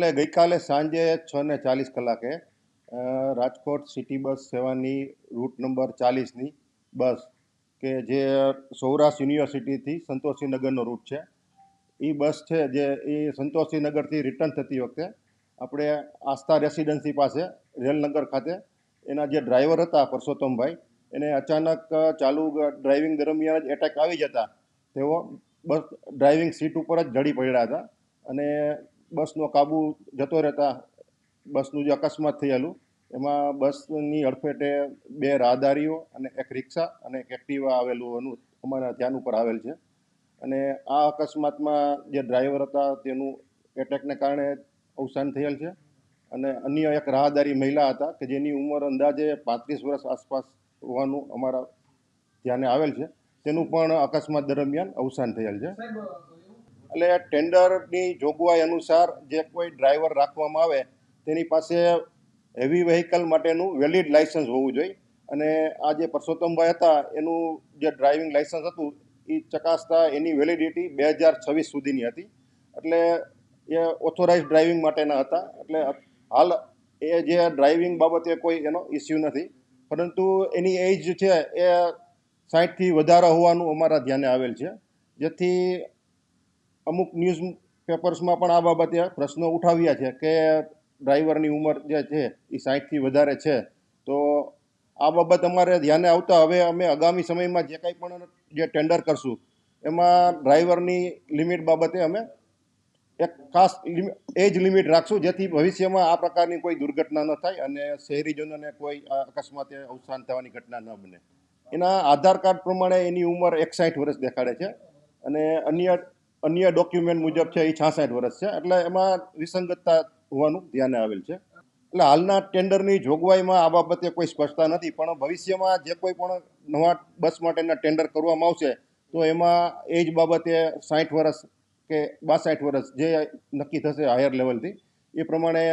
એટલે ગઈકાલે સાંજે છ ને ચાલીસ કલાકે રાજકોટ સિટી બસ સેવાની રૂટ નંબર ચાલીસની બસ કે જે સૌરાષ્ટ્ર યુનિવર્સિટીથી સંતોષીનગરનો રૂટ છે. એ બસ છે જે એ સંતોષીનગરથી રિટર્ન થતી વખતે આપણે આસ્થા રેસિડન્સી પાસે, રેલનગર ખાતે, એના જે ડ્રાઈવર હતા પરસોત્તમભાઈ, એને અચાનક ચાલુ ડ્રાઇવિંગ દરમિયાન જ એટેક આવી જતા. તેઓ બસ ડ્રાઇવિંગ સીટ ઉપર જ ઢળી પડ્યા હતા અને બસનો કાબુ જતો રહેતા બસનું જે અકસ્માત થયેલું, એમાં બસની અડફેટે બે રાહદારીઓ અને એક રિક્ષા અને એક એક્ટિવા આવેલું એનું અમારા ધ્યાન ઉપર આવેલ છે. અને આ અકસ્માતમાં જે ડ્રાઈવર હતા તેનું એટેકને કારણે અવસાન થયેલ છે. અને અન્ય એક રાહદારી મહિલા હતા કે જેની ઉંમર અંદાજે પાંત્રીસ વર્ષ આસપાસ હોવાનું અમારા ધ્યાને આવેલ છે. તેનું પણ અકસ્માત દરમિયાન અવસાન થયેલ છે. એટલે ટેન્ડરની જોગવાઈ અનુસાર જે કોઈ ડ્રાઈવર રાખવામાં આવે, તેની પાસે હેવી વ્હીકલ માટેનું વેલિડ લાઇસન્સ હોવું જોઈએ. અને આ જે પરસોત્તમભાઈ હતા, એનું જે ડ્રાઇવિંગ લાઇસન્સ હતું એ ચકાસતા એની વેલિડિટી બે હજાર છવ્વીસ સુધીની હતી. એટલે એ ઓથોરાઇઝ ડ્રાઇવિંગ માટેના હતા. એટલે હાલ એ જે ડ્રાઇવિંગ બાબતે કોઈ એનો ઇસ્યુ નથી. પરંતુ એની એજ છે એ સાઠથી વધારે હોવાનું અમારા ધ્યાને આવેલ છે. જેથી અમુક ન્યૂઝ પેપર્સમાં પણ આ બાબતે પ્રશ્નો ઉઠાવ્યા છે કે ડ્રાઈવરની ઉંમર જે છે એ સાઠથી વધારે છે. તો આ બાબત અમારે ધ્યાને આવતા હવે અમે આગામી સમયમાં જે કાંઈ પણ જે ટેન્ડર કરશું, એમાં ડ્રાઈવરની લિમિટ બાબતે અમે એક ખાસ એજ લિમિટ રાખશું, જેથી ભવિષ્યમાં આ પ્રકારની કોઈ દુર્ઘટના ન થાય અને શહેરીજનોને કોઈ અકસ્માતે અવસાન થવાની ઘટના ન બને. એના આધાર કાર્ડ પ્રમાણે એની ઉંમર એકસાઠ વર્ષ દેખાડે છે અને અન્ય અન્ય ડોક્યુમેન્ટ મુજબ છે એ છાસઠ વર્ષ છે. એટલે એમાં વિસંગતતા હોવાનું ધ્યાને આવેલ છે. એટલે હાલના ટેન્ડરની જોગવાઈમાં આ બાબતે કોઈ સ્પષ્ટતા નથી. પણ ભવિષ્યમાં જે કોઈ પણ નવા બસ માટેના ટેન્ડર કરવામાં આવશે, તો એમાં એજ બાબતે સાઠ વર્ષ કે બાસઠ વર્ષ જે નક્કી થશે હાયર લેવલથી, એ પ્રમાણે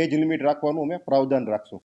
એજ લિમિટ રાખવાનું અમે પ્રાવધાન રાખશું.